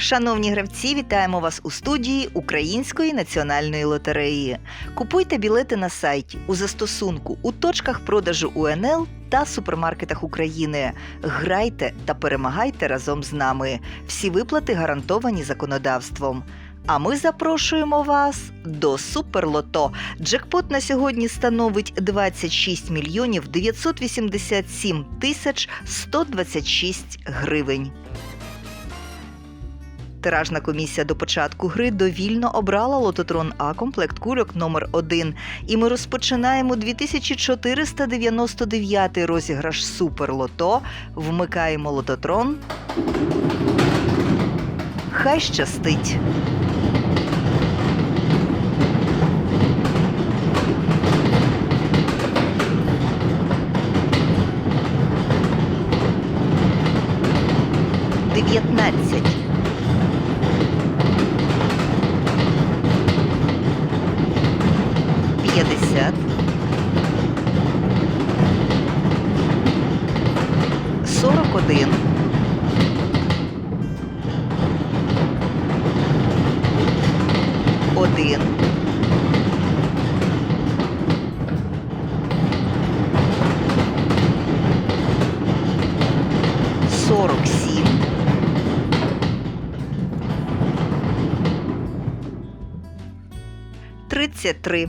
Шановні гравці, вітаємо вас у студії Української національної лотереї. Купуйте білети на сайті у застосунку у точках продажу УНЛ та супермаркетах України. Грайте та перемагайте разом з нами. Всі виплати гарантовані законодавством. А ми запрошуємо вас до Суперлото. Джекпот на сьогодні становить 26 мільйонів 987 тисяч 126 гривень. Тиражна комісія до початку гри довільно обрала лототрон А комплект кульок номер 1 І ми розпочинаємо 2499 розіграш Суперлото. Вмикаємо лототрон. Хай щастить! Дев'ятнадцять. П'ятдесят. Сорок один. Один. Сорок сім. Тридцять три.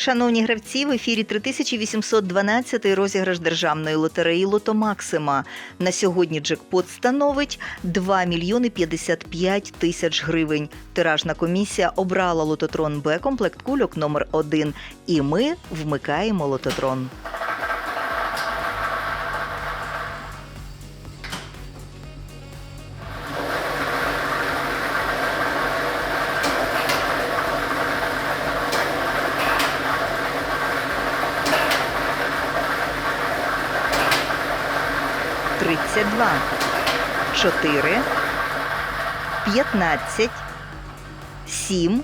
Шановні гравці, в ефірі 3812 розіграш державної лотереї Лото Максима. На сьогодні джекпот становить 2 мільйони 55 тисяч гривень. Тиражна комісія обрала лототрон Б комплект кульок номер 1 І ми вмикаємо лототрон. Тридцять два, чотири, п'ятнадцять, сім,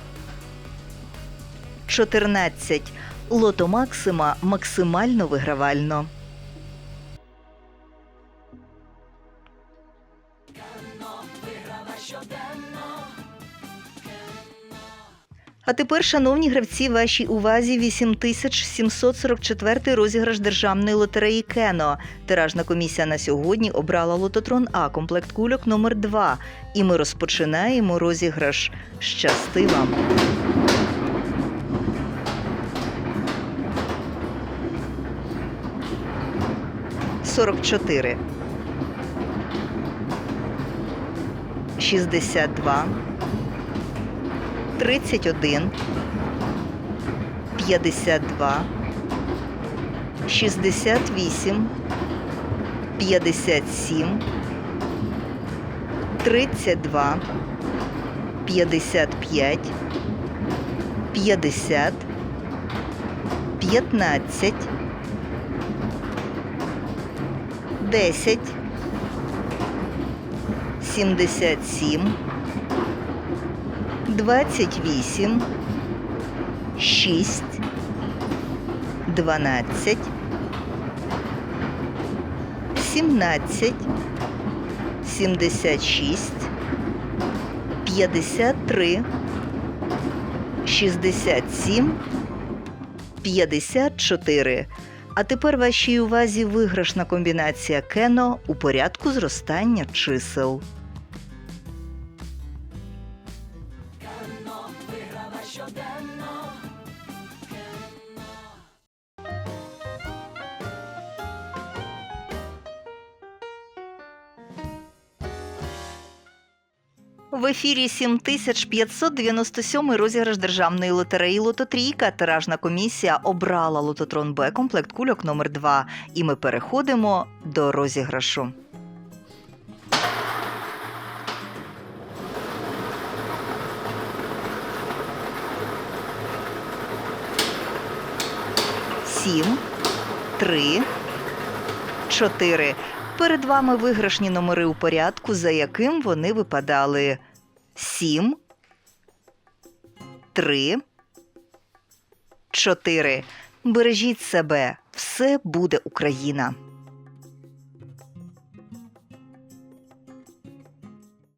чотирнадцять. Лото Максима максимально вигравально. А тепер, шановні гравці, вашій увазі 8744 розіграш державної лотереї Кено. Тиражна комісія на сьогодні обрала лототрон А комплект кульок номер 2 І ми розпочинаємо розіграш. Щасти вам! Сорок чотири. Шістдесят два. 31, 52, 68, 57, 32, 55, 50, 15, 10, 77, 28, 6, 12, 17, 76, 53, 67, 54. А тепер вашій увазі виграшна комбінація кено у порядку зростання чисел. В ефірі 7597 розіграш державної лотереї Лототрійка. Тиражна комісія обрала лототрон Б комплект кульок номер 2 І ми переходимо до розіграшу. Сім, три, чотири. Перед вами виграшні номери у порядку, за яким вони випадали: 7, 3, 4. Бережіть себе, все буде Україна.